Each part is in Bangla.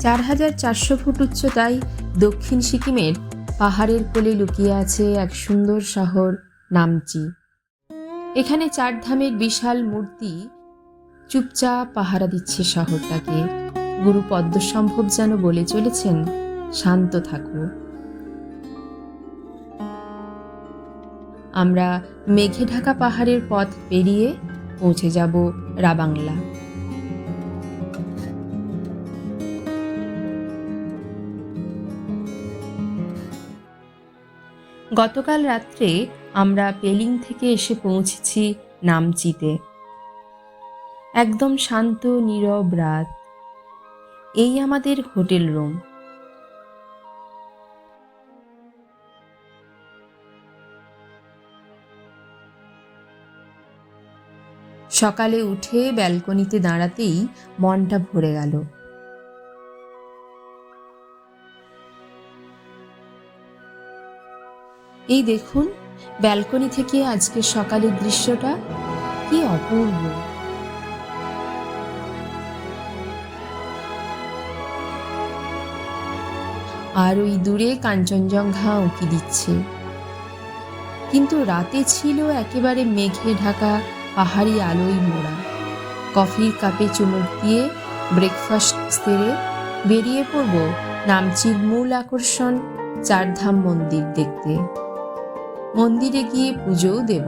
চার হাজার চারশো ফুট উচ্চতায় দক্ষিণ সিকিমের পাহাড়ের কোলে লুকিয়ে আছে এক সুন্দর শহর, নামচি। এখানে চারধামের বিশাল মূর্তি চুপচাপ পাহারা দিচ্ছে শহরটাকে। গুরু পদ্মসম্ভব যেন বলে চলেছেন, শান্ত থাকো। আমরা মেঘে ঢাকা পাহাড়ের পথ পেরিয়ে পৌঁছে যাব রাবাংলা। গতকাল রাত্রে আমরা পেলিং থেকে এসে পৌঁছেছি নামচিতে। একদম শান্ত, নীরব রাত। এই আমাদের হোটেল রুম। সকালে উঠে ব্যালকনিতে দাঁড়াতেই মনটা ভরে গেল। এই দেখুন, ব্যালকনি থেকে আজকে সকালের দৃশ্যটা কি অপূর্ব। আর ওই দূরে কাঞ্চনজঙ্ঘা উঁকি দিচ্ছে। কিন্তু রাতে ছিল একেবারে মেঘে ঢাকা পাহাড়ি আলোয় মোড়া। কফির কাপে চুমুক দিয়ে ব্রেকফাস্ট সেরে বেরিয়ে পড়ব নামচির মূল আকর্ষণ চারধাম মন্দির দেখতে। মন্দিরে গিয়ে পুজোও দেব।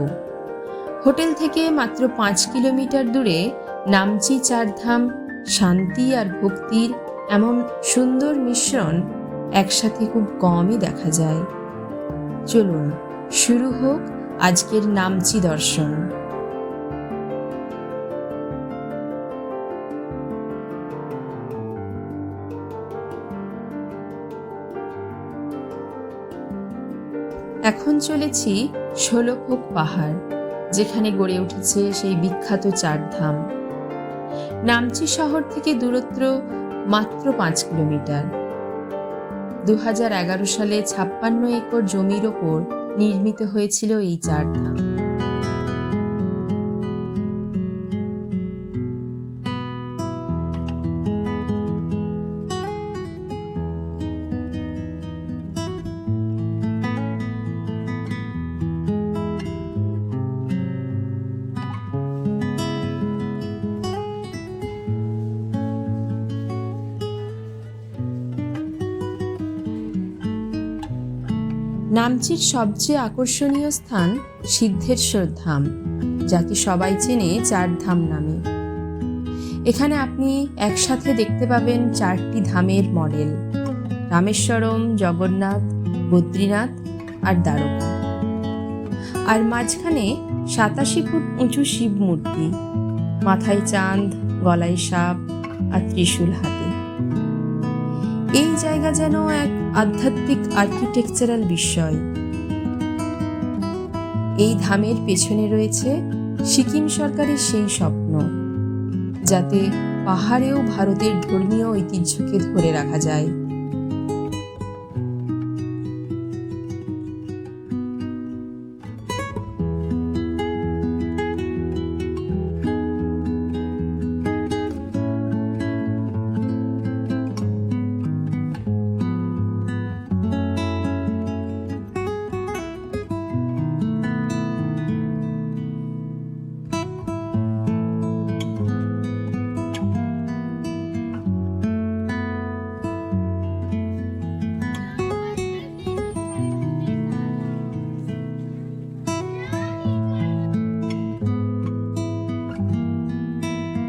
হোটেল থেকে মাত্র পাঁচ কিলোমিটার দূরে নামচি চারধাম, শান্তি আর ভক্তির এমন সুন্দর মিশ্রণ একসাথে খুব কমই দেখা যায়। চলুন, শুরু হোক আজকের নামচি দর্শন। এখন চলেছি ষোলোখোক পাহাড়, যেখানে গড়ে উঠেছে সেই বিখ্যাত চারধাম। নামচি শহর থেকে দূরত্ব মাত্র পাঁচ কিলোমিটার। দু হাজার এগারো সালে ছাপ্পান্ন একর জমির ওপর নির্মিত হয়েছিল এই চারধাম। নামচির সবচেয়ে আকর্ষণীয় স্থান সিদ্ধেশ্বর ধাম, যাকে সবাই চেনে চার ধাম নামে। এখানে আপনি একসাথে দেখতে পাবেন চারটি ধামের মডেল, রামেশ্বরম, জগন্নাথ, বদ্রীনাথ আর দ্বারকা। আর মাঝখানে সাতাশি ফুট উঁচু শিব মূর্তি, মাথায় চাঁদ, গলায় সাপ আর ত্রিশূল হাতে। এই জায়গা যেন এক আধ্যাত্মিক আর্কিটেকচারাল বিষয়। এই ধামের পেছনে রয়েছে সিকিম সরকারের সেই স্বপ্ন, যাতে পাহাড়েও ভারতের ধর্মীয় ঐতিহ্যকে ধরে রাখা যায়।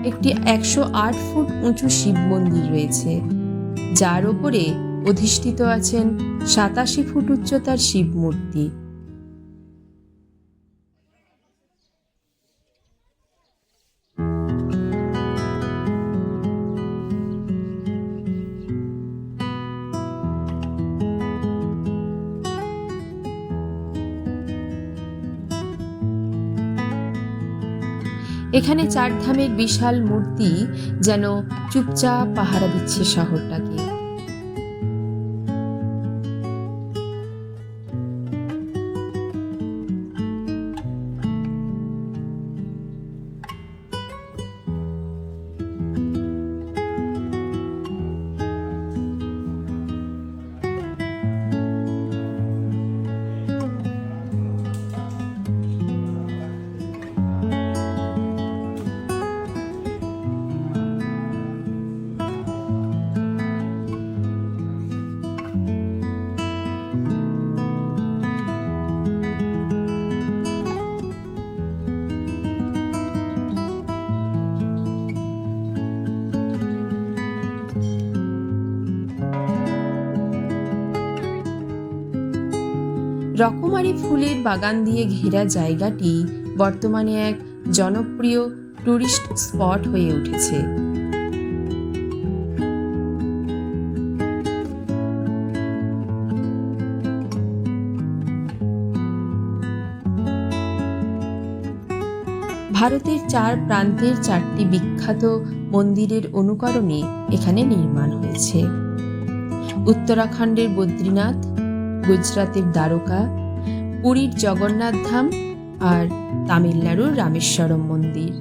একটি একশো আট ফুট উঁচু শিব মন্দির রয়েছে। যার ওপরে অধিষ্ঠিত আছেন সাতাশি ফুট উচ্চতার শিব মূর্তি। এখানে চারধামের বিশাল মূর্তি যেন চুপচাপ পাহারা দিচ্ছে শহরটাকে। রকমারি ফুলের বাগান দিয়ে ঘেরা জায়গাটি বর্তমানে এক জনপ্রিয় টুরিস্ট স্পট হয়ে উঠেছে। ভারতের চার প্রান্তের চারটি বিখ্যাত মন্দিরের অনুকরণে এখানে নির্মাণ হয়েছে। উত্তরাখণ্ডের বদ্রীনাথ গুজরাতের দ্বারকা পুরীর জগন্নাথ ধাম আর তামিলনাড়ুর রামেশ্বরম মন্দির।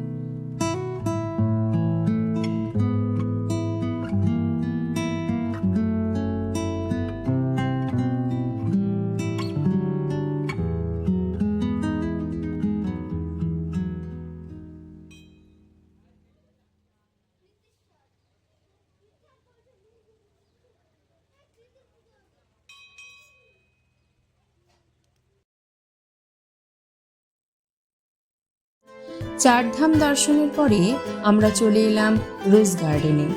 চারধাম দর্শনের পরে আমরা চলে এলাম রোজ গার্ডেনে।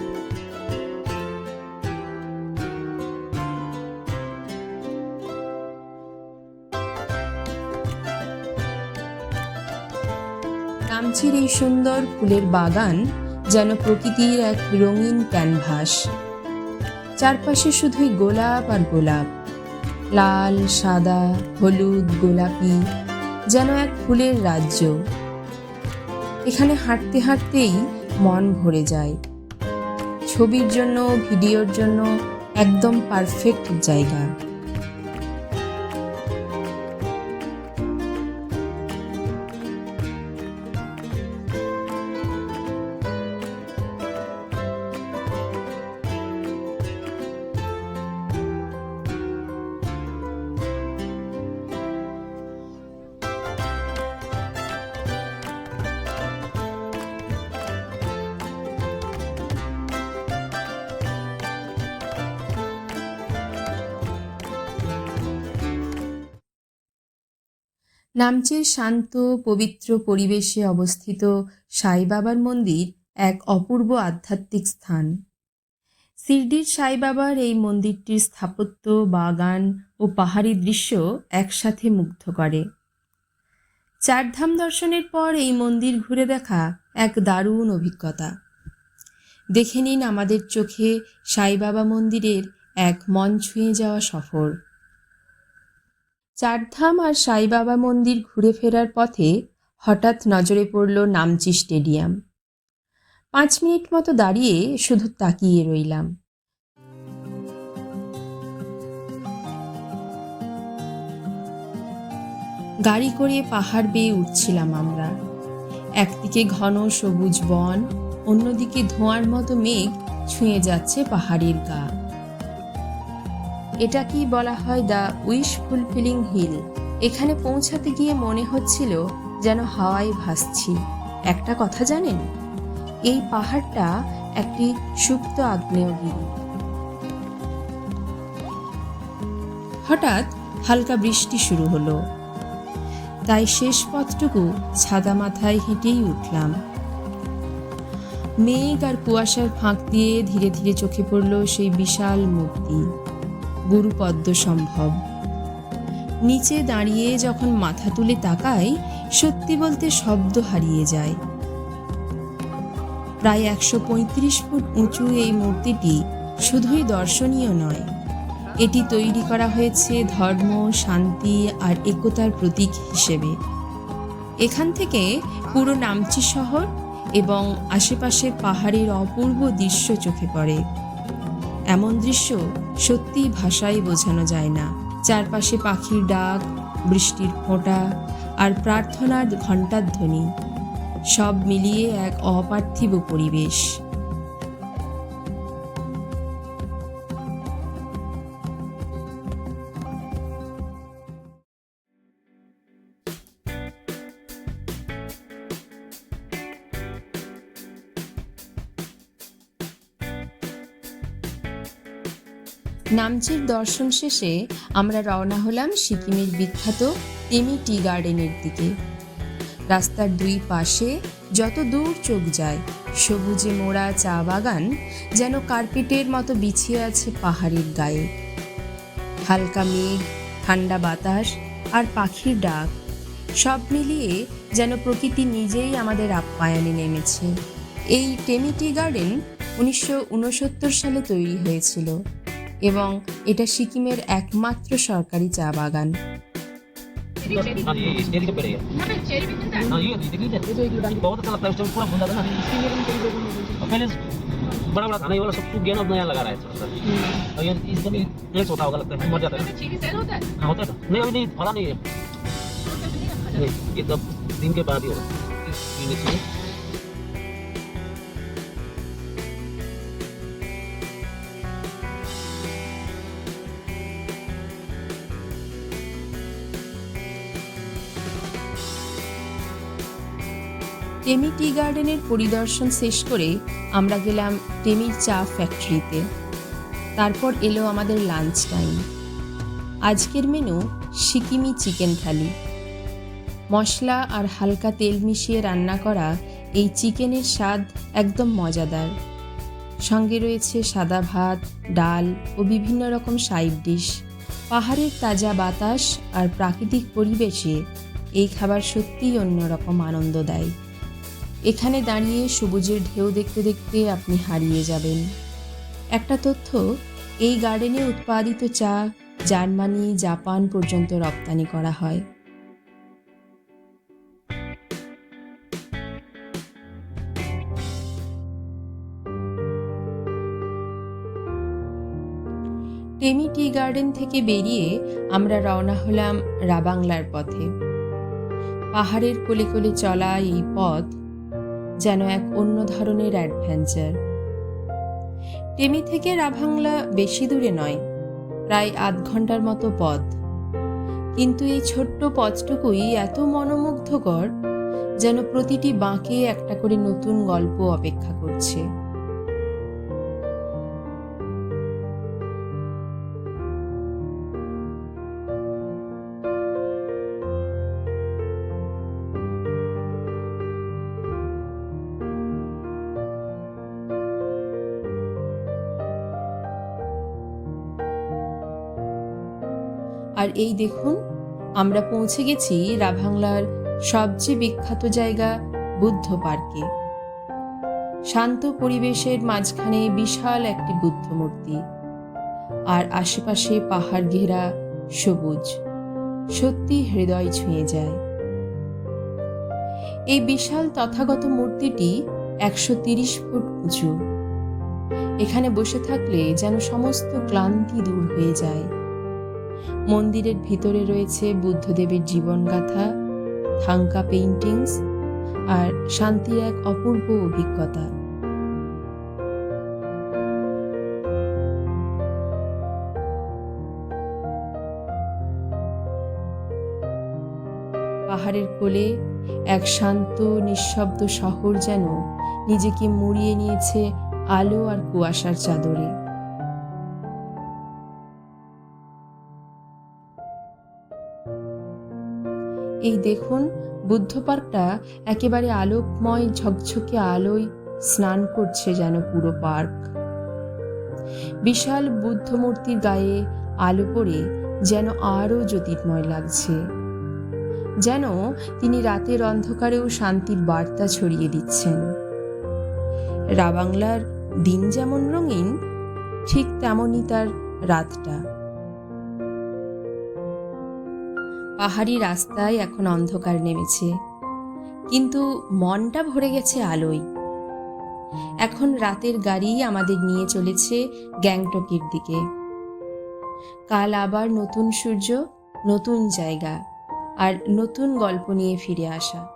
নামচির এই সুন্দর ফুলের বাগান যেন প্রকৃতির এক রঙিন ক্যানভাস। চারপাশে শুধুই গোলাপ আর গোলাপ। লাল, সাদা, হলুদ, গোলাপি যেন এক ফুলের রাজ্য। এখানে হাঁটতে হাঁটতেই মন ভরে যায়। ছবির জন্য ভিডিওর জন্য একদম পারফেক্ট জায়গা। নামচির শান্ত, পবিত্র পরিবেশে অবস্থিত সাই বাবার মন্দির এক অপূর্ব আধ্যাত্মিক স্থান। সিরডির সাই বাবার এই মন্দিরটির স্থাপত্য, বাগান ও পাহাড়ি দৃশ্য একসাথে মুগ্ধ করে। চারধাম দর্শনের পর এই মন্দির ঘুরে দেখা এক দারুণ অভিজ্ঞতা। দেখে নিন আমাদের চোখে সাই বাবা মন্দিরের এক মন ছুঁয়ে যাওয়া সফর। চারধাম আর সাই বাবা মন্দির ঘুরে ফেরার পথে হঠাৎ নজরে পড়ল নামচি স্টেডিয়াম। পাঁচ মিনিট মতো দাঁড়িয়ে শুধু তাকিয়ে রইলাম। গাড়ি করে পাহাড় বেয়ে উঠছিলাম আমরা। একদিকে ঘন সবুজ বন, অন্যদিকে ধোঁয়ার মতো মেঘ ছুঁয়ে যাচ্ছে পাহাড়ের গা। এটা কি বলা হয় দ্য উইশ ফুলফিলিং হিল? এখানে পৌঁছাতে গিয়ে মনে হচ্ছিল যেন হাওয়ায় ভাসছি। একটা কথা জানেন? এই পাহাড়টা একটি সুপ্ত আগ্নেয়গিরি হঠাৎ হালকা বৃষ্টি শুরু হলো। তাই শেষ পথটুকু ছাদা মাথায় হেঁটেই উঠলাম। মেঘ আর কুয়াশার ফাঁক দিয়ে ধীরে ধীরে চোখে পড়ল সেই বিশাল মূর্তি। গুরুপদ্ম সম্ভব। নিচে দাঁড়িয়ে যখন মাথা তুলে তাকাই, সত্যি বলতে শব্দ হারিয়ে যায়। প্রায় একশো পঁয়ত্রিশ ফুট উঁচু এই মূর্তিটি শুধুই দর্শনীয় নয়, এটি তৈরি করা হয়েছে ধর্ম, শান্তি আর একতার প্রতীক হিসেবে। এখান থেকে পুরো নামচি শহর এবং আশেপাশে পাহাড়ের অপূর্ব দৃশ্য চোখে পড়ে। এমন দৃশ্য সত্যিই ভাষাই বোঝানো যায় না। চারপাশে পাখির ডাক, বৃষ্টির ফোঁটা আর প্রার্থনার ঘণ্টার ধ্বনি সব মিলিয়ে এক অপার্থিব পরিবেশ। নামচির দর্শন শেষে আমরা রওনা হলাম সিকিমের বিখ্যাত টেমি টি গার্ডেনের দিকে। রাস্তার দুই পাশে যত দূর চোখ যায়, সবুজে মোড়া চা বাগান যেন কার্পেটের মতো বিছিয়ে আছে পাহাড়ের গায়ে। হালকা মেঘ, ঠান্ডা বাতাস আর পাখির ডাক, সব মিলিয়ে যেন প্রকৃতি নিজেই আমাদের আপ্যায়নে নেমেছে। এই টেমিটি গার্ডেন উনিশশো উনসত্তর সালে তৈরি হয়েছিল। এবং এটা সিকিমের একমাত্র সরকারি চা বাগান हाँ जी ये स्टेज के पेड़ है हाँ ये देखिए ये बहुत अच्छा लगता है उस टाइम पूरा फूल जाता है ना और पहले बड़ा बड़ा था ना ये वाला सब सूख गया ना अब नया लगा रहा है थोड़ा सा और ये इसका भी एक छोटा होगा लगता है मर जाता है हाँ होता है तो। नहीं अभी नहीं फला नहीं है नहीं ये तब दिन के बाद ही होगा টেমি টি গার্ডেনের পরিদর্শন শেষ করে আমরা গেলাম টেমির চা ফ্যাক্টরিতে। তারপর এলো আমাদের লাঞ্চ টাইম আজকের মেনু সিকিমি চিকেন থালি। মশলা আর হালকা তেল মিশিয়ে রান্না করা এই চিকেনের স্বাদ একদম মজাদার। সঙ্গে রয়েছে সাদা ভাত, ডাল ও বিভিন্ন রকম সাইড ডিশ পাহাড়ের তাজা বাতাস আর প্রাকৃতিক পরিবেশে এই খাবার সত্যিই অন্যরকম আনন্দ দেয় এখানে দাঁড়িয়ে সবুজের ঢেউ দেখতে দেখতে আপনি হারিয়ে যাবেন। একটা তথ্য, এই গার্ডেনে উৎপাদিত চা জার্মানি, জাপান পর্যন্ত রপ্তানি করা হয়। টেমি টি গার্ডেন থেকে বেরিয়ে আমরা রওনা হলাম রাবাংলার পথে। পাহাড়ের কোলে কোলে চলা এই পথ যেন এক অন্য ধরনের অ্যাডভেঞ্চার। টেমি থেকে রাভাংলা বেশি দূরে নয়, প্রায় আধ ঘণ্টার মতো পথ। কিন্তু এই ছোট্ট পথটুকুই এত মনোমুগ্ধকর যেন প্রতিটি বাঁকে একটা করে নতুন গল্প অপেক্ষা করছে। এই দেখুন, আমরা পৌঁছে গেছি রাভাংলার সবচেয়ে বিখ্যাত জায়গা বুদ্ধ পার্কে। শান্ত পরিবেশের মাঝখানে বিশাল একটি বুদ্ধ মূর্তি, আর আশেপাশে পাহাড় ঘেরা সবুজ, সত্যি হৃদয় ছুঁয়ে যায়। এই বিশাল তথাগত মূর্তিটি একশো তিরিশ ফুট উঁচু। এখানে বসে থাকলে যেন সমস্ত ক্লান্তি দূর হয়ে যায়। মন্দিরের ভিতরে রয়েছে বুদ্ধদেবের জীবনগাথা, থাঙ্কা পেইন্টিংস আর শান্তির এক অপূর্ব অভিজ্ঞতা। পাহাড়ের কোলে এক শান্ত, নিঃশব্দ শহর যেন নিজেকে মুড়িয়ে নিয়েছে আলো আর কুয়াশার চাদরে। এই দেখুন, বুদ্ধ পার্কটা একেবারে আলোকময়, ঝকঝকে আলোয় স্নান করছে যেন পুরো পার্ক। বিশাল বুদ্ধ মূর্তির গায়ে আলো পড়ে যেন আরও জ্যোতির্ময় লাগছে। যেন তিনি রাতের অন্ধকারেও শান্তির বার্তা ছড়িয়ে দিচ্ছেন। রাবাংলার দিন যেমন রঙিন, ঠিক তেমনই তার রাতটা। পাহাড়ি রাস্তায় এখন অন্ধকার নেমেছে। কিন্তু মনটা ভরে গেছে আলোয়। এখন রাতের গাড়ি আমাদের নিয়ে চলেছে গ্যাংটকের দিকে। কাল আবার নতুন সূর্য, নতুন জায়গা আর নতুন গল্প নিয়ে ফিরে আসা।